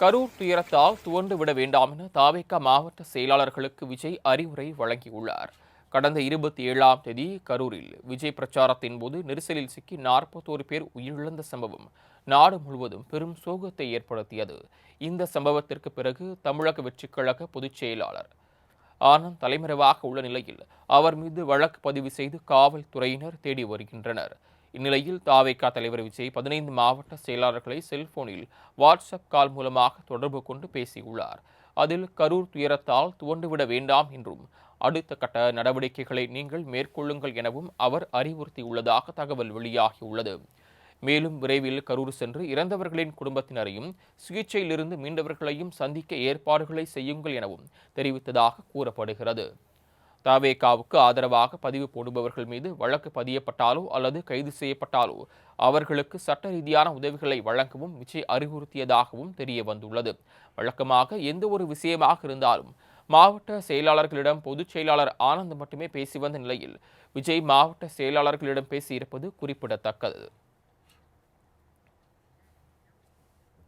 கரூர் துயரத்தால் துவண்டு விட வேண்டாம் என தாவேக்கா மாவட்ட செயலாளர்களுக்கு விஜய் அறிவுரை வழங்கியுள்ளார். கடந்த இருபத்தி ஏழாம் தேதி கரூரில் விஜய் பிரச்சாரத்தின் போது நெரிசலில் சிக்கி நாற்பத்தோரு பேர் உயிரிழந்த சம்பவம் நாடு முழுவதும் பெரும் சோகத்தை ஏற்படுத்தியது. இந்த சம்பவத்திற்கு பிறகு தமிழக வெற்றிக்கழக பொதுச் செயலாளர் ஆனந்த் தலைமறைவாக உள்ள நிலையில் அவர் மீது வழக்கு பதிவு செய்து காவல்துறையினர் தேடி வருகின்றனர். இந்நிலையில் தாவேகா தலைவர் விஜய் பதினைந்து மாவட்ட செயலாளர்களை செல்போனில் வாட்ஸ்அப் கால் மூலமாக தொடர்பு கொண்டு பேசியுள்ளார். அதில் கரூர் துயரத்தால் துவண்டுவிட வேண்டாம் என்றும் அடுத்த கட்ட நடவடிக்கைகளை நீங்கள் மேற்கொள்ளுங்கள் எனவும் அவர் அறிவுறுத்தியுள்ளதாக தகவல் வெளியாகியுள்ளது. மேலும் விரைவில் கரூர் சென்று இறந்தவர்களின் குடும்பத்தினரையும் சிகிச்சையிலிருந்து மீண்டவர்களையும் சந்திக்க ஏற்பாடுகளை செய்யுங்கள் எனவும் தெரிவித்ததாக கூறப்படுகிறது. தவேகாவுக்கு ஆதரவாக பதிவு போடுபவர்கள் மீது வழக்கு பதியப்பட்டாலோ அல்லது கைது செய்யப்பட்டாலோ அவர்களுக்கு சட்ட ரீதியான உதவிகளை வழங்கவும் விஜய் அறிவுறுத்தியதாகவும் தெரிய வந்துள்ளது. வழக்கமாக எந்த ஒரு விஷயமாக இருந்தாலும் மாவட்ட செயலாளர்களிடம் பொதுச் செயலாளர் ஆனந்த் மட்டுமே பேசி வந்த நிலையில் விஜய் மாவட்ட செயலாளர்களிடம் பேசியிருப்பது குறிப்பிடத்தக்கது.